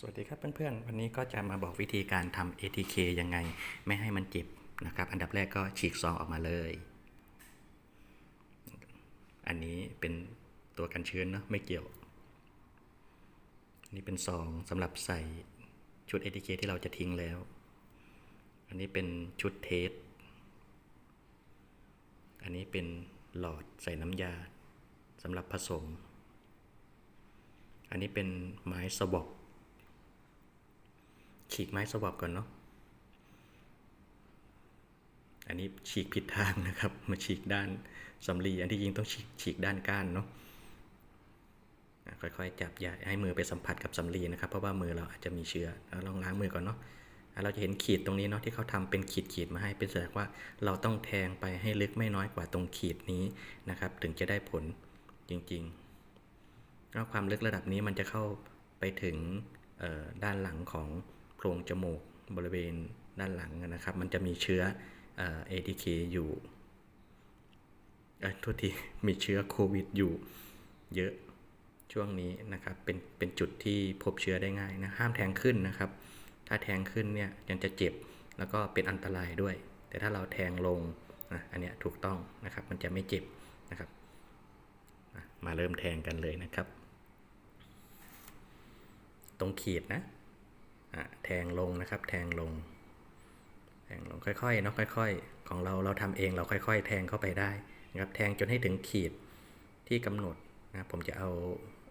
สวัสดีครับเพื่อนๆ วันนี้ก็จะมาบอกวิธีการทำ ATK ยังไง ไม่ให้มันเจ็บนะครับ อันดับแรกก็ฉีกซองออกมาเลย อันนี้เป็นตัวกันชื้นเนาะไม่เกี่ยวนนี้เป็นซองสำหรับใส่ชุด ATK ที่เราจะทิ้งแล้ว อันนี้เป็นชุดเทส อันนี้เป็นหลอดใส่น้ำยาสำหรับผสม อันนี้เป็นไม้สวอป ฉีกไม้สวอปก่อนเนาะ อันนี้ฉีกผิดทางนะครับ มาฉีกด้านสำลี อันที่จริงต้องฉีกฉีกด้านก้านเนาะอะค่อยๆจับอย่าให้มือไปสัมผัสกับสำลีนะครับ เพราะว่ามือเราอาจจะมีเชื้อแล้วลองล้างมือก่อนเนาะเราจะเห็นขีดตรงนี้เนาะที่เขาทำเป็นขีดขีดมาให้เป็นแสดงว่าเราต้องแทงไปให้ลึกไม่น้อยกว่าตรงขีดนี้นะครับ ถึงจะได้ผลจริงๆแล้วความลึกระดับนี้มันจะเข้าไปถึงด้านหลังของ โพรงจมูกบริเวณด้านหลังนะครับ มันจะมีเชื้อเอ่อ ATK อยู่เอ้ยโทษทีมีเชื้อโควิดอยู่เยอะช่วงนี้นะครับเป็นเป็นจุดที่พบเชื้อได้ง่ายนะห้ามแทงขึ้นนะครับ ถ้าแทงขึ้นเนี่ยยังจะเจ็บแล้วก็เป็นอันตรายด้วย แต่ถ้าเราแทงลงนะอันนี้ถูกต้องนะครับมันจะไม่เจ็บนะครับมาเริ่มแทงกันเลยนะครับ ตรงขีดน่ะ แทงลงนะครับ แทงลง แทงลงค่อยๆเนาะค่อย ๆ ของเราเราทำเองเราค่อย ๆ แทงเข้าไปได้นะครับแทงจนให้ถึงขีดที่กำหนดนะผมจะเอา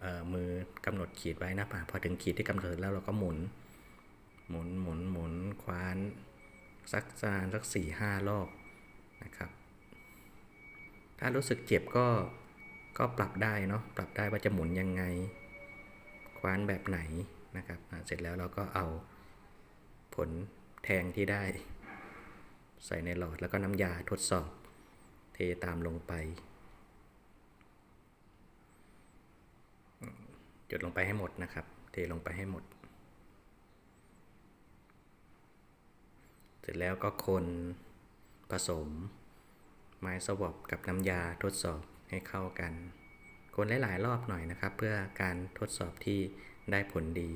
เอมือกำหนดขีดไว้นะป่ะพอถึงขีดที่กำหนดแล้วเราก็หมุน หมุนหมุนหมุนคว้านสักจานสักสี่ห้ารอบนะครับ ถ้ารู้สึกเจ็บก็ก็ปรับได้เนาะปรับได้ว่าจะหมุนยังไง คว้านแบบไหน นะครับเสร็จแล้วเราก็เอาผลแทงที่ได้ ใส่ในหลอดแล้วก็น้ำยาทดสอบ เทตามลงไปอืมหยดลงไปให้หมดนะครับ เทลงไปให้หมด เสร็จแล้วก็คนผสม ไม้สวอปกับน้ำยาทดสอบให้เข้ากัน คนหลายๆรอบหน่อยนะครับ เพื่อการทดสอบที่ ได้ผลดี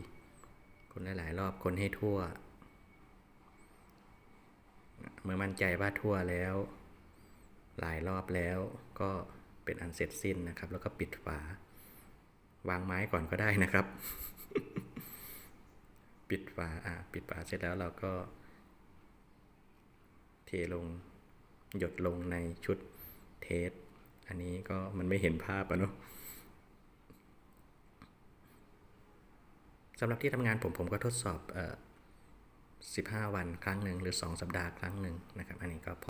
คนหลายๆรอบคนให้ทั่ว เมื่อมั่นใจว่าทั่วแล้ว หลายรอบแล้วก็เป็นอันเสร็จสิ้นนะครับ แล้วก็ปิดฝาวางไม้ก่อนก็ได้นะครับ ปิดฝาอ่าปิดฝาเสร็จแล้วเราก็ เทลงหยดลงในชุดเทส อันนี้ก็มันไม่เห็นภาพอะเนาะ สำหรับที่ทำงานผมผมก็ทดสอบ 15 วันครั้งหนึ่งหรือ 2 สัปดาห์ครั้งหนึ่งนะครับ อันนี้ก็พอ